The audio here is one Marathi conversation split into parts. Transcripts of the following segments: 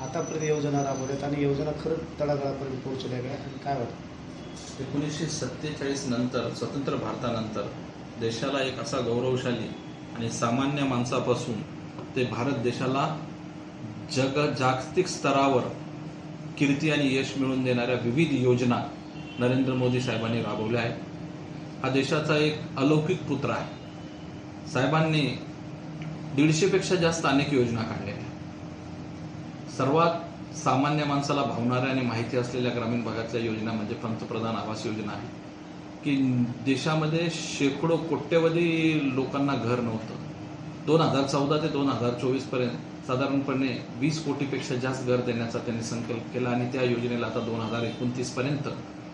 आतापर्यंत योजना राबवल्यात आणि योजना खरंच तळागाळापर्यंत पोहोचल्या काय आणि काय वाटतं? एकोणीसशे सत्तेचाळीस नंतर स्वतंत्र भारतानंतर देशाला एक असा गौरवशाली आणि सामान्य माणसापासून ते भारत देशाला जग जागतिक स्तरावर कीर्ती आणि यश मिळवून देणाऱ्या विविध योजना नरेंद्र मोदी साहेबांनी राबवल्या आहेत. हा देशाचा एक अलौकिक पुत्र आहे. साहेबांनी दीडशेपेक्षा जास्त अनेक योजना काढल्या. सर्वात सामान्य माणसाला भावणाऱ्या आणि माहिती असलेल्या ग्रामीण भागातल्या योजना म्हणजे पंतप्रधान आवास योजना आहे. की देशामध्ये शेकडो कोट्यवधी लोकांना घर नव्हतं. दोन हजार चौदा ते दोन हजार चोवीसपर्यंत साधारणपणे वीस कोटीपेक्षा जास्त घर देण्याचा त्यांनी संकल्प केला आणि त्या योजनेला आता दोन हजार एकोणतीसपर्यंत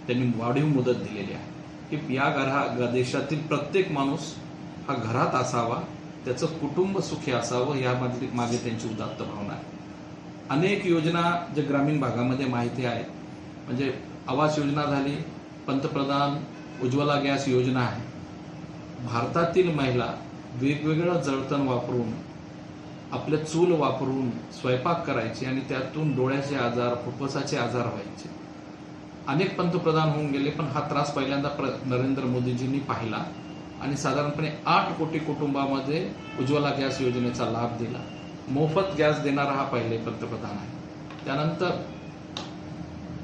त्यांनी वाढीव मुदत दिलेली आहे. की या घरा देशातील प्रत्येक माणूस हा घरात असावा त्याचं कुटुंब सुखी असावं यामधली मागे त्यांची उदात्त भावना आहे. अनेक योजना जे ग्रामीण भागामध्ये माहिती आहे म्हणजे आवास योजना झाली पंतप्रधान उज्ज्वला गॅस योजना आहे. भारतातील महिला वेगवेगळं जळतण वापरून आपलं चूल वापरून स्वयंपाक करायची आणि त्यातून डोळ्याचे आजार फुफ्फुसाचे आजार व्हायचे. अनेक पंतप्रधान होऊन गेले पण हा त्रास पहिल्यांदा प्र नरेंद्र मोदीजींनी पाहिला आणि साधारणपणे आठ कोटी कुटुंबामध्ये उज्ज्वला गॅस योजनेचा लाभ दिला. मोफत गॅस देणारा हा पहिले पंतप्रधान आहे. त्यानंतर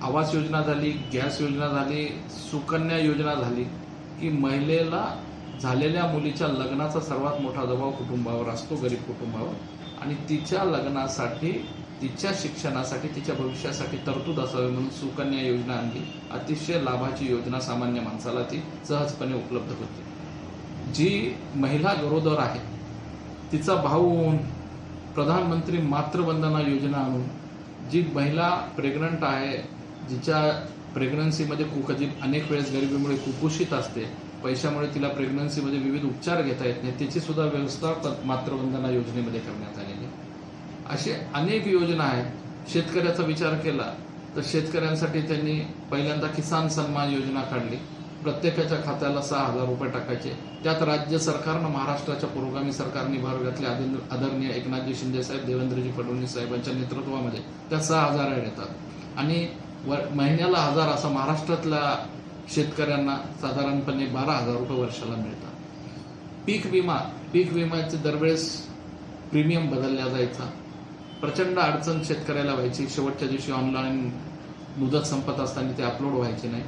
आवास योजना झाली गॅस योजना झाली सुकन्या योजना झाली की महिलेला झालेल्या मुलीच्या लग्नाचा सर्वात मोठा दबाव कुटुंबावर असतो गरीब कुटुंबावर. आणि तिच्या लग्नासाठी तिच्या शिक्षणासाठी तिच्या भविष्यासाठी तरतूद असावी म्हणून सुकन्या योजना आणली. अतिशय लाभाची योजना सामान्य माणसाला ती सहजपणे उपलब्ध होते. जी महिला गरोदर आहे तिचा भाऊ होऊन प्रधानमंत्री मातृवंदना योजना आणून जी महिला प्रेग्नंट आहे जिच्या प्रेग्नन्सीमध्ये कु अनेक वेळेस गरिबीमुळे कुपोषित असते पैशामुळे तिला प्रेग्नन्सीमध्ये विविध उपचार घेता येत नाही त्याची सुद्धा व्यवस्था मातृवंदना योजनेमध्ये करण्यात आलेली असे अनेक योजना आहेत. शेतकऱ्याचा विचार केला तर शेतकऱ्यांसाठी त्यांनी पहिल्यांदा किसान सन्मान योजना काढली. प्रत्येकाच्या खात्याला सहा हजार रुपये टाकायचे. त्यात राज्य सरकारनं महाराष्ट्राच्या पुरोगामी सरकारने भर घातले. आदरणीय एकनाथजी शिंदे साहेब देवेंद्रजी फडणवीस साहेबांच्या नेतृत्वामध्ये. त्या सहा हजार येतात. आणि वर महिन्याला हजार असा महाराष्ट्रातल्या शेतकऱ्यांना साधारणपणे बारा हजार रुपये वर्षाला मिळतात. पीक विमा पीक विम्याचे दरवेळेस प्रीमियम बदलला जायचा. प्रचंड अडचण शेतकऱ्याला व्हायची. शेवटच्या दिवशी ऑनलाईन मुदत संपत असताना ते अपलोड व्हायचे नाही.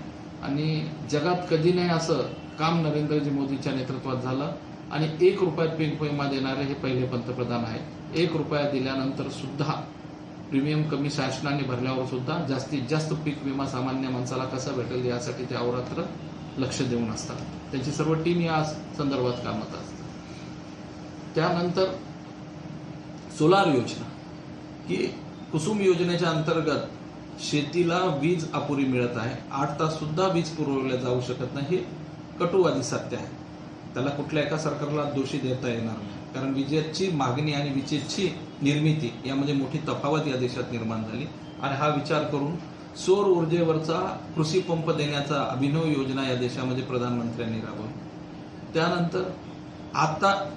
आणि जगात कधी नाही असं काम नरेंद्रजी मोदीच्या नेतृत्वात झालं. आणि एक रुपयात पीक विमा देणारे हे पहिले पंतप्रधान आहेत. एक रुपया दिल्यानंतर सुद्धा प्रीमियम कमी शासनाने भरल्यावर सुद्धा जास्तीत जास्त पीक विमा सामान्य माणसाला कसा भेटेल यासाठी ते अवरात्र लक्ष देऊन असतात. त्यांची सर्व टीम या संदर्भात कामात असते त्यानंतर सोलार योजना की कुसुम योजनेच्या अंतर्गत शेतीला वीज अपुरी मिळत आहे. आठ तास सुद्धा वीज पुरवल्या जाऊ शकत नाही. हे कटुवादी सत्य आहे. त्याला कुठल्या एका सरकारला दोषी देता येणार नाही. कारण विजेची मागणी आणि विजेची निर्मिती यामध्ये म्हणजे मोठी तफावत या देशात निर्माण झाली. आणि हा विचार करून सौर ऊर्जेवरचा कृषी पंप देण्याचा अभिनव योजना या देशामध्ये प्रधानमंत्र्यांनी राबवली. त्यानंतर आता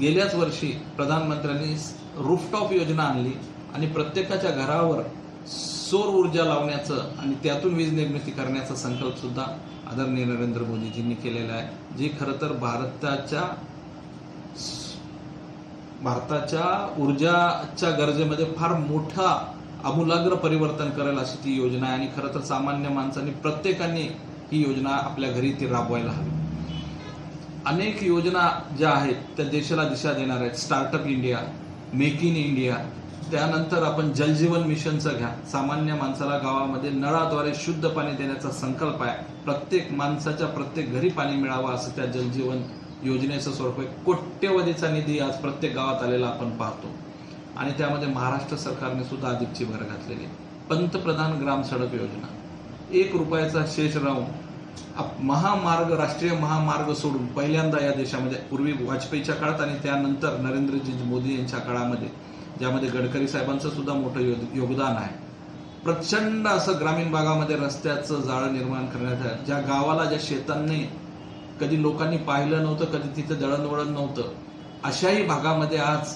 गेल्याच वर्षी प्रधानमंत्र्यांनी रूफटॉप योजना आणली आणि प्रत्येकाच्या घरावर सौर ऊर्जा लावण्याचं आणि त्यातून वीज निर्मिती करण्याचा संकल्प सुद्धा आदरणीय नरेंद्र मोदीजींनी केलेला आहे जे खरं तर भारताच्या भारताच्या ऊर्जाच्या गरजेमध्ये फार मोठा आमूलाग्र परिवर्तन करेल अशी ती योजना आहे. आणि खरं तर सामान्य माणसांनी प्रत्येकाने ही योजना आपल्या घरी ती राबवायला हवी. अनेक योजना ज्या आहेत त्या देशाला दिशा देणार आहेत. Startup India make in India त्यानंतर आपण जलजीवन मिशनचं घ्या. सामान्य माणसाला गावामध्ये नळाद्वारे शुद्ध पाणी देण्याचा संकल्प आहे. प्रत्येक माणसाच्या प्रत्येक घरी पाणी मिळावं असं त्या जलजीवन योजनेचं स्वरूप आहे. कोट्यवधीचा निधी आज प्रत्येक गावात आलेला आपण पाहतो. आणि त्यामध्ये महाराष्ट्र सरकारने सुद्धा अधिकची भर घातलेली आहे. पंतप्रधान ग्राम सडक योजना. एक रुपयाचा शेष राहून महामार्ग राष्ट्रीय महामार्ग सोडून पहिल्यांदा या देशामध्ये पूर्वी वाजपेयीच्या काळात आणि त्यानंतर नरेंद्रजी मोदी यांच्या काळामध्ये ज्यामध्ये गडकरी साहेबांचं सुद्धा मोठं योग योगदान आहे. प्रचंड असं ग्रामीण भागामध्ये रस्त्याचं जाळं निर्माण करण्यात आलं. ज्या गावाला ज्या शेतांनी कधी लोकांनी पाहिलं नव्हतं कधी तिथं दळणवळण नव्हतं अशाही भागामध्ये आज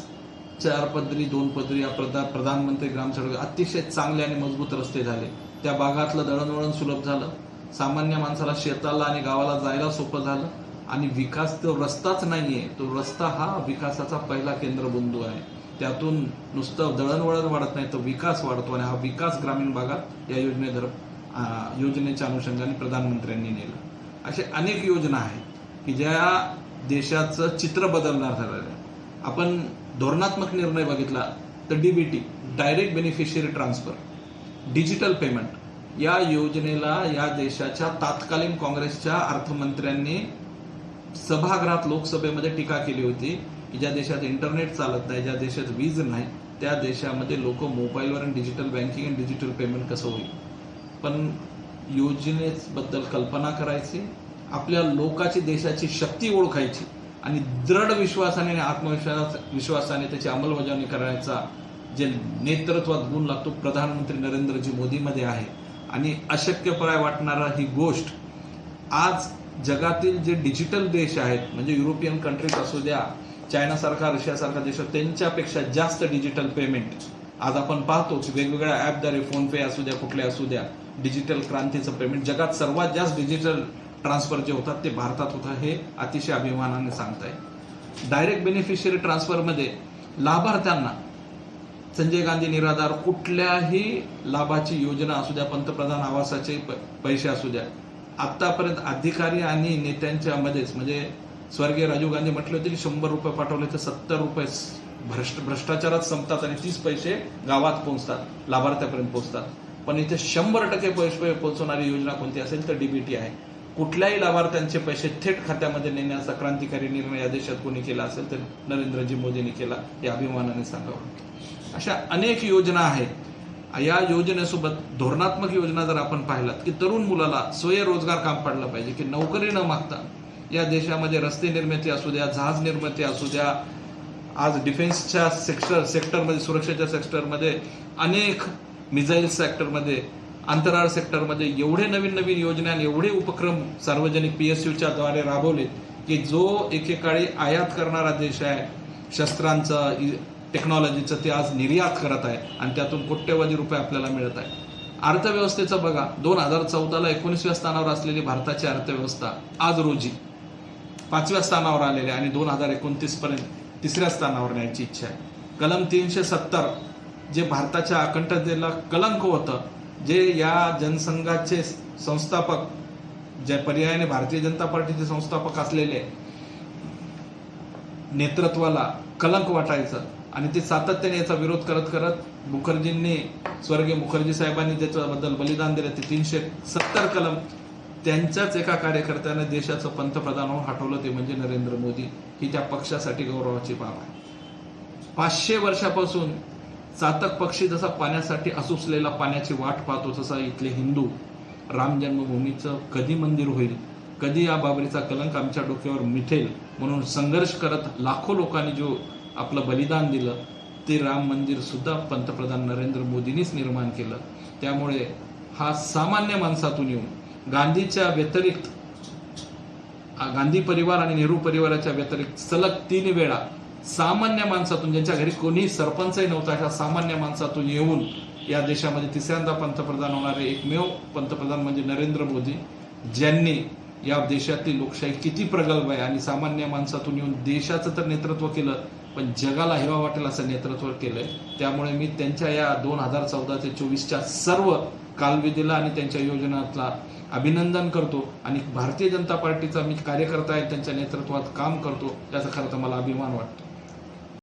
चार पदरी दोन पदरी या प्रधा प्रधानमंत्री ग्रामसडक अतिशय चांगले आणि मजबूत रस्ते झाले. त्या भागातलं दळणवळण सुलभ झालं. सामान्य माणसाला शेताला आणि गावाला जायला सोपं झालं. आणि विकास तो रस्ताच नाही आहे तो रस्ता हा विकासाचा पहिला केंद्रबिंदू आहे. त्यातून नुसतं दळणवळण वाढत नाही तर विकास वाढतो आणि हा विकास ग्रामीण भागात या योजनेदर योजनेच्या अनुषंगाने प्रधानमंत्र्यांनी नेलं. असे अनेक योजना आहेत की ज्या देशाचं चित्र बदलणार झालेलं आहे. आपण धोरणात्मक निर्णय बघितला तर DBT direct beneficiary transfer digital payment या योजनेला या देशाच्या तात्कालीन काँग्रेसच्या अर्थमंत्र्यांनी सभागृहात लोकसभेमध्ये टीका केली होती की ज्या देशात इंटरनेट चालत नाही ज्या देशात वीज नाही त्या देशामध्ये लोक मोबाईलवर आणि डिजिटल बँकिंग आणि डिजिटल पेमेंट कसं होईल? पण योजनेबद्दल कल्पना करायची आपल्या लोकाची देशाची शक्ती ओळखायची आणि दृढ विश्वासाने आणि आत्मविश्वास विश्वासाने त्याची अंमलबजावणी करायचा जे नेतृत्वात गुण लागतो प्रधानमंत्री नरेंद्रजी मोदीमध्ये आहे. आणि अशक्यप्राय वाटणारा ही गोष्ट आज जगातील जे डिजिटल देश आहेत म्हणजे युरोपियन कंट्रीज असू द्या चायनासारखा रशियासारखा देश त्यांच्यापेक्षा जास्त डिजिटल पेमेंट आज आपण पाहतोच. की वेगवेगळ्या ॲपद्वारे फोनपे असू द्या कुठले असू द्या डिजिटल क्रांतीचं पेमेंट जगात सर्वात जास्त डिजिटल ट्रान्सफर जे होतात ते भारतात होतं हे अतिशय अभिमानाने सांगताय डायरेक्ट बेनिफिशियरी ट्रान्सफरमध्ये लाभार्थ्यांना संजय गांधी निराधार कुठल्याही लाभाची योजना असू द्या पंतप्रधान आवासाचे पैसे असू द्या आतापर्यंत अधिकारी आणि नेत्यांच्या मध्येच म्हणजे स्वर्गीय राजीव गांधी म्हटले होते की शंभर रुपये पाठवले तर सत्तर रुपये भ्रष्ट भ्रष्टाचारात संपतात आणि तीस पैसे गावात पोहोचतात लाभार्थ्यापर्यंत पोहोचतात. पण इथे शंभर टक्के पैसे पोहोचवणारी योजना कोणती असेल तर डीबीटी आहे. कुठल्याही लाभार्थ्यांचे पैसे थेट खात्यामध्ये नेण्याचा क्रांतिकारी निर्णय या देशात कोणी केला असेल तर नरेंद्रजी मोदींनी केला हे अभिमानाने सांगावं. अशा अनेक योजना आहेत. या योजनेसोबत धोरणात्मक योजना जर आपण पाहिलात की तरुण मुलाला स्वयंरोजगार काम पाडलं पाहिजे की नोकरी न मागता या देशामध्ये रस्ते निर्मिती असू द्या जहाज निर्मिती असू द्या आज डिफेन्सच्या सेक्टर सेक्टरमध्ये सुरक्षेच्या सेक्टरमध्ये अनेक मिझाईल सेक्टरमध्ये अंतराळ सेक्टरमध्ये एवढे नवीन नवीन योजना आणि एवढे उपक्रम सार्वजनिक पी एस यूच्या द्वारे राबवले की जो एकेकाळी आयात करणारा देश आहे. शस्त्रांचा टेक्नॉलॉजीचं ते आज निर्यात करत आहे आणि त्यातून कोट्यवधी रुपये आपल्याला मिळत आहे. अर्थव्यवस्थेचं बघा दोन हजार चौदाला एकोणीसव्या स्थानावर असलेली भारताची अर्थव्यवस्था आज रोजी पाचव्या स्थानावर आलेले आणि दोन हजार एकोणतीसपर्यंत तिसऱ्या स्थानावर न्यायची इच्छा आहे. कलम तीनशे सत्तर जे भारताच्या अखंडतेला कलंक होतं जे या जनसंघाचे संस्थापक जे पर्यायाने भारतीय जनता पार्टीचे संस्थापक असलेले नेतृत्वाला कलंक वाटायचं आणि ते सातत्याने याचा विरोध करत करत मुखर्जींनी स्वर्गीय मुखर्जी साहेबांनी त्याच्याबद्दल बलिदान दिलं. ते तीनशे सत्तर कलम त्यांच्याच एका कार्यकर्त्याने देशाचं पंतप्रधान होऊन हटवलं ते म्हणजे नरेंद्र मोदी. ही त्या पक्षासाठी गौरवाची बाब आहे. पाचशे वर्षापासून चातक पक्षी जसा पाण्यासाठी असुसलेला पाण्याची वाट पाहतो तसा इथले हिंदू राम जन्मभूमीचं कधी मंदिर होईल? कधी या बाबरीचा कलंक आमच्या डोक्यावर मिठेल? म्हणून संघर्ष करत लाखो लोकांनी जो आपलं बलिदान दिलं ते राम मंदिर सुद्धा पंतप्रधान नरेंद्र मोदींनीच निर्माण केलं. त्यामुळे हा सामान्य माणसातून येऊन गांधीच्या व्यतिरिक्त गांधी परिवार आणि नेहरू परिवाराच्या व्यतिरिक्त सलग तीन वेळा सामान्य माणसातून ज्यांच्या घरी कोणीही सरपंचही नव्हता अशा सामान्य माणसातून येऊन या देशामध्ये तिसऱ्यांदा पंतप्रधान होणारे एकमेव पंतप्रधान म्हणजे नरेंद्र मोदी ज्यांनी या देशातली लोकशाही किती प्रगल्भ आहे? आणि सामान्य माणसातून येऊन देशाचं तर नेतृत्व केलं पण जगाला हेवा वाटेल असं नेतृत्व केलंय. त्यामुळे मी त्यांच्या या दोन हजार चौदा ते चोवीसच्या सर्व कालविधीला आणि त्यांच्या योजनातला अभिनंदन करतो. आणि भारतीय जनता पार्टीचा मी कार्यकर्ता आहे त्यांच्या नेतृत्वात काम करतो याचा खरं तर मला अभिमान वाटतो.